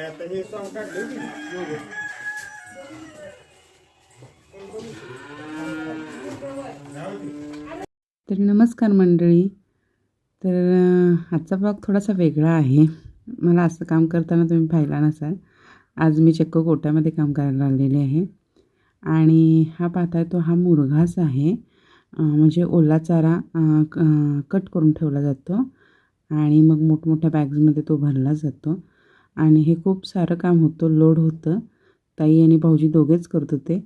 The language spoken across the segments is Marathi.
आता हे सॉंग काढले तर नमस्कार मंडळी. तर आजचा ब्लॉग थोडासा वेगळा आहे. मला असं काम करताना तुम्ही पाहिला नसाल. आज मी चक्क कोट्यामध्ये काम करायला आलेले आहे. आणि हा पाहताय तो हा मुरघास आहे. म्हणजे ओला चारा क- कट करून ठेवला जातो आणि मग मोठमोठ्या बॅग्समध्ये तो भरला जातो. आणि हे खूप सारं काम होतं लोड होतं. ताई आणि भाऊजी दोघेच करत होते.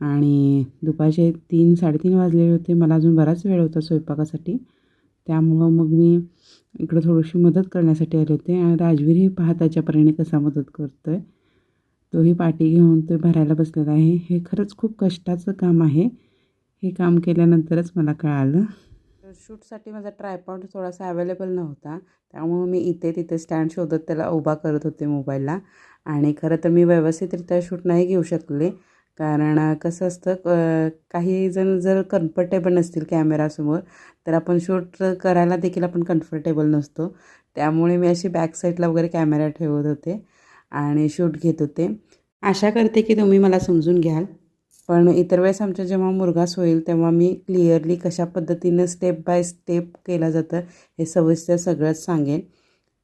आणि दुपारचे तीन साडेतीन वाजलेले होते. मला अजून बराच वेळ होता स्वयंपाकासाठी. त्यामुळं मग मी इकडं थोडीशी मदत करण्यासाठी आले होते. आणि राजवीरही पहा त्याच्यापरीने कसा मदत करतो आहे तोही पाठी घेऊन तो भरायला बसलेला आहे. हे खरंच खूप कष्टाचं काम आहे. हे काम केल्यानंतरच मला कळालं. शूटसाठी माझा ट्रायपॉड थोडासा अवेलेबल नव्हता. त्यामुळं मी इथे तिथे स्टँड शोधत त्याला उभा करत होते मोबाईलला आणि खरं तर मी व्यवस्थितरित्या शूट नाही घेऊ शकले. कारण कसं असतं क- काही जण जर कम्फर्टेबल नसतील कॅमेरासमोर तर आपण शूट करायला देखील आपण कम्फर्टेबल नसतो. त्यामुळे मी अशी बॅक साईडला वगैरे कॅमेरा ठेवत होते आणि शूट घेत होते. आशा करते की तुम्ही मला समजून घ्याल. पण इतर वेळेस आमच्या जेव्हा मुरघास होईल तेव्हा मी क्लिअरली कशा पद्धतीनं स्टेप बाय स्टेप केलं जातं हे सविस्तर सगळंच सांगेन.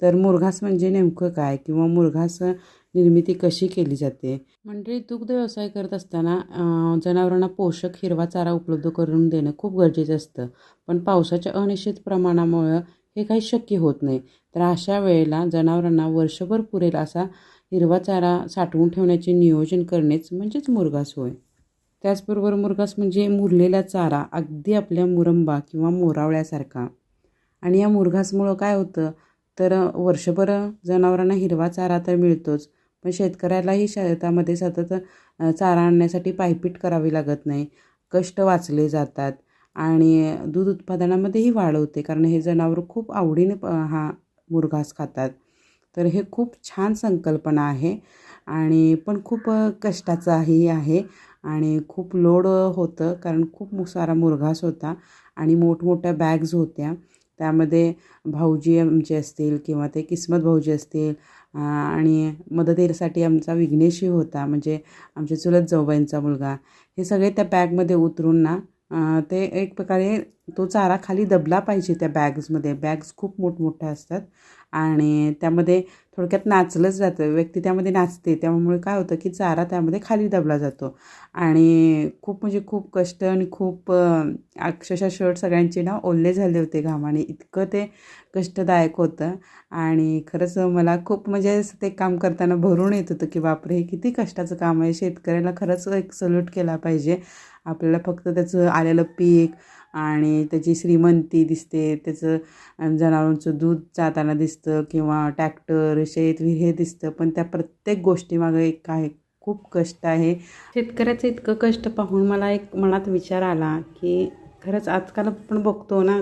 तर मुरघास म्हणजे नेमकं काय किंवा मुरघास निर्मिती कशी केली जाते? म्हणजे दुग्ध व्यवसाय करत असताना जनावरांना पोषक हिरवा चारा उपलब्ध करून देणं खूप गरजेचं असतं. पण पावसाच्या अनिश्चित प्रमाणामुळं हे काही शक्य होत नाही. तर अशा वेळेला जनावरांना वर्षभर पुरेल असा हिरवा चारा साठवून ठेवण्याचे नियोजन करणेच म्हणजेच मुरघास होय त्याचबरोबर मुरघास म्हणजे मुरलेला चारा अगदी आपल्या मुरंबा किंवा मोरावळ्यासारखा. आणि या मुरघासमुळं काय होतं? तर वर्षभर जनावरांना हिरवा चारा तर मिळतोच पण शेतकऱ्यालाही शेतामध्ये सतत चारा आणण्यासाठी पायपीट करावी लागत नाही. कष्ट वाचले जातात आणि दूध उत्पादनामध्येही वाढ होते कारण हे जनावर खूप आवडीने प- हा मुरघास खातात. तर हे खूप छान संकल्पना आहे आणि पण खूप अ, कष्टाचाही आहे. आणि खूप लोड होतं कारण खूप सारा मुरघास होता आणि मोठमोठ्या बॅग्ज होत्या. त्यामध्ये भाऊजी आमचे असतील किंवा ते किस्मत भाऊजी असतील आणि मदतीसाठी आमचा विघ्नेशही होता म्हणजे आमच्या चुलत जाऊबाईंचा मुलगा. हे सगळे त्या बॅगमध्ये उतरून ना ते एक प्रकारे तो चारा खाली दबला पाहिजे त्या बॅग्समध्ये बॅग्स खूप मोठमोठ्या असतात. आणि त्यामध्ये थोडक्यात नाचलंच जातं. व्यक्ती त्यामध्ये नाचते. त्यामुळे काय होतं की चारा त्यामध्ये खाली दबला जातो. आणि खूप म्हणजे खूप कष्ट आणि खूप अक्षरशः शर्ट सगळ्यांचे ना ओल्ले झाले होते घामाने. इतकं ते कष्टदायक होतं. आणि खरंच मला खूप म्हणजे असं ते काम करताना भरून येत होतं की बापरे हे किती कष्टाचं काम आहे. शेतकऱ्याला खरंच एक सल्यूट केला पाहिजे. आपल्याला फक्त त्याचं आलेलं पीक आणि त्याची श्रीमंती दिसते त्याचं जनावरांचं दूध जाताना दिसतं किंवा ट्रॅक्टर शेत हे दिसतं. पण त्या प्रत्येक गोष्टीमागं एक काय खूप कष्ट आहे. शेतकऱ्याचं इतकं कष्ट पाहून मला एक मनात विचार आला की खरंच आजकाल आपण बघतो ना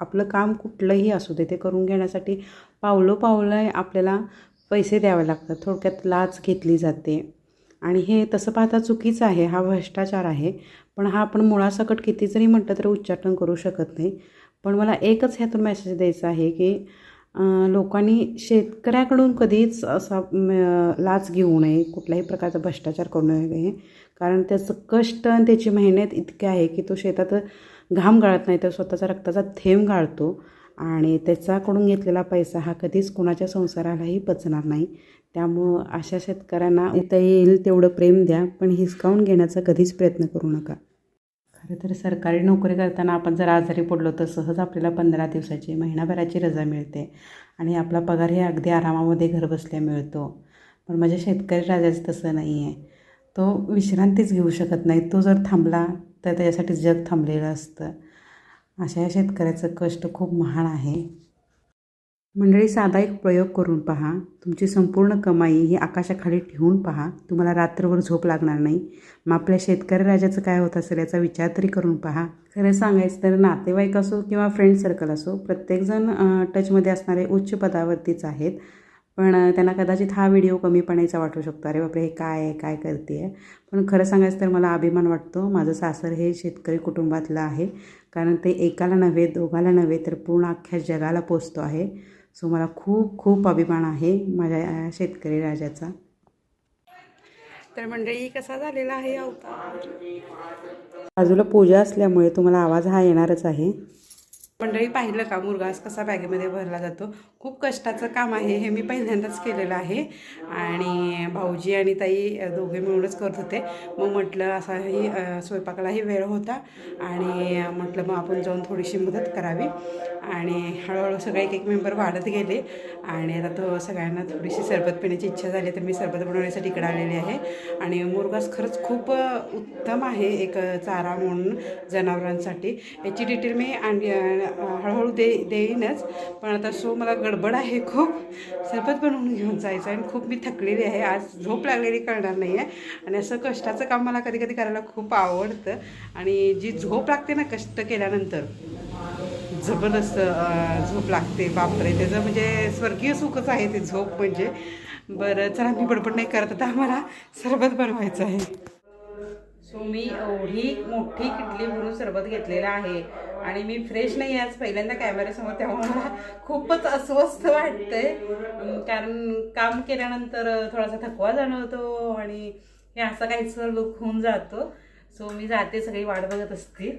आपलं काम कुठलंही असू दे ते करून घेण्यासाठी पावलं पावलं आपल्याला पैसे द्यावे लागतात. थोडक्यात लाच घेतली जाते. आणि हे तसं पाहता चुकीचं आहे हा भ्रष्टाचार आहे. पण हा आपण मुळासकट किती जरी म्हटलं तरी उच्चाटन करू शकत नाही. पण मला एकच ह्यातून मेसेज द्यायचा आहे की लोकांनी शेतकऱ्याकडून कधीच असा लाच घेऊ नये कुठल्याही प्रकारचा भ्रष्टाचार करू नये. कारण त्याचं कष्ट आणि त्याची मेहनत इतकी आहे की तो शेतात घाम गाळत नाही तर स्वतःचा रक्ताचा थेंब गाळतो. आणि त्याच्याकडून घेतलेला पैसा हा कधीच कुणाच्या संसारालाही पचणार नाही. त्यामुळं अशा शेतकऱ्यांना येता येईल तेवढं प्रेम द्या पण हिसकावून घेण्याचा कधीच प्रयत्न करू नका. खरं तर सरकारी नोकरी करताना आपण जर आजारी पडलो तर सहज आपल्याला पंधरा दिवसाची महिनाभराची रजा मिळते आणि आपला पगार हे अगदी आरामामध्ये घरबसल्या मिळतो. पण माझ्या शेतकरी राजाचं तसं नाही आहे तो विश्रांतीच घेऊ शकत नाही. तो जर थांबला तर त्याच्यासाठी जग थांबलेलं असतं. अशा या शेतकऱ्याचं कष्ट खूप महान आहे. मंडळी साधा एक प्रयोग करून पहा. तुमची संपूर्ण कमाई ही आकाशाखाली ठेवून पहा. तुम्हाला रात्रभर झोप लागणार नाही. मग आपल्या शेतकरी राजाचं काय होत असेल याचा विचार तरी करून पहा. खरं सांगायचं तर नातेवाईक असो किंवा फ्रेंड सर्कल असो प्रत्येकजण टचमध्ये असणारे उच्च पदावरतीच आहेत. पण त्यांना कदाचित हा व्हिडिओ कमीपणाचा वाटू शकतो. अरे बापरे हे काय आहे? काय करते आहे पण खरं सांगायचं तर मला अभिमान वाटतो. माझं सासर हे शेतकरी कुटुंबातलं आहे. कारण ते एकाला नव्हे दोघाला नव्हे तर पूर्ण अख्ख्या जगाला पोचतो आहे. सो मला खूप खूप अभिमान आहे माझ्या शेतकरी राजाचा. तर मंडळी कसा झालेला आहे अवतार बाजूला पूजा असल्यामुळे तुम्हाला आवाज हा येणारच आहे. मंडळी पाहिलं का मुरघास कसा बॅगेमध्ये भरला जातो? खूप कष्टाचं काम आहे हे मी पहिल्यांदाच केलेलं आहे. आणि भाऊजी आणि ताई दोघे मिळूनच करत होते. मग म्हटलं असाही स्वयंपाकालाही वेळ होता. आणि म्हटलं मग आपण जाऊन थोडीशी मदत करावी. आणि हळूहळू सगळे एक एक मेंबर वाढत गेले. आणि आता तो सगळ्यांना थोडीशी सरबत पिण्याची इच्छा झाली तर मी सरबत बनवण्यासाठी इकडे आलेली आहे. आणि मुरगास खरंच खूप उत्तम आहे एक चारा म्हणून जनावरांसाठी. याची डिटेल मी आणि हळूहळू दे देईनच. पण आता सो मला गडबड आहे खूप. सरबत बनवून घेऊन जायचं आहे आणि खूप मी थकलेली आहे. आज झोप लागलेली कळणार नाही आहे आणि असं कष्टाचं काम मला कधी कधी करायला खूप आवडतं. आणि जी झोप लागते ना कष्ट केल्यानंतर जबरदस्त झोप लागते बापरे त्याचं म्हणजे स्वर्गीय सुखच आहे ते झोप म्हणजे. बरं चला मी बडबड नाही करत आता आम्हाला सरबत बनवायचं आहे. सो मी एवढी मोठी किटली भरून सरबत घेतलेलं आहे आणि मी फ्रेश नाही आहे आज पहिल्यांदा कॅमेऱ्यासमोर त्यामुळे मला खूपच अस्वस्थ वाटतंय. कारण काम केल्यानंतर थोडासा थकवा जाणवतो आणि हे असं काहीच लुक होऊन जातो. सो मी जाते सगळी वाट बघत असते.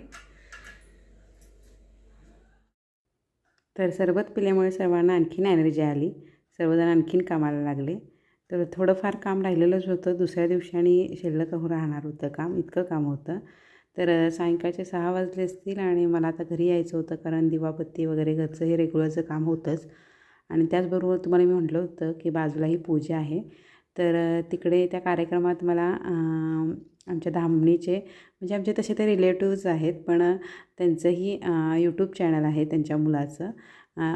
तर सरबत पिल्यामुळे सर्वांना आणखीन एनर्जी आली. सर्वजण आणखीन कामाला लागले. तर थोडंफार काम राहिलेलंच होतं. दुसऱ्या दिवशी आणि शिल्लक राहणार होतं काम. इतकं काम होतं. तर सायंकाळचे सहा वाजले असतील आणि मला आता घरी यायचं होतं कारण दिवाबत्ती वगैरे घरचं हे रेग्युलरचं काम होतंच. आणि त्याचबरोबर तुम्हाला मी म्हटलं होतं की बाजूला ही पूजा आहे. तर तिकडे त्या कार्यक्रमात मला आमच्या धामणीचे म्हणजे आमचे तसे ते रिलेटिव्ज आहेत पण त्यांचंही यूट्यूब चॅनल आहे त्यांच्या मुलाचं.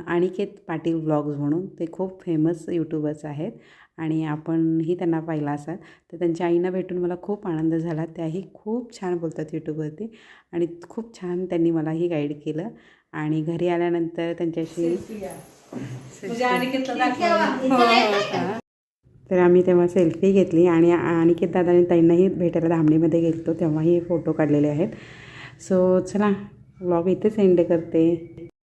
अनिकेत पाटील व्लॉग्स म्हणून ते खूप फेमस यूट्यूबर्स आहेत आणि आपणही त्यांना पाहिला असाल तर त्यांच्या आईना भेटून मला खूप आनंद झाला. त्याही खूप छान बोलतात यूट्यूबवरती आणि खूप छान त्यांनी मलाही गाईड केलं आणि घरी आल्यानंतर त्यांच्याशी तर आम्ही तेव्हा सेल्फी घेतली आणि आणखी दादाने ताईंनाही भेटायला धामणीमध्ये गेलो तेव्हाही फोटो काढलेले आहेत. सो चला व्लॉग इथेच एंड करते.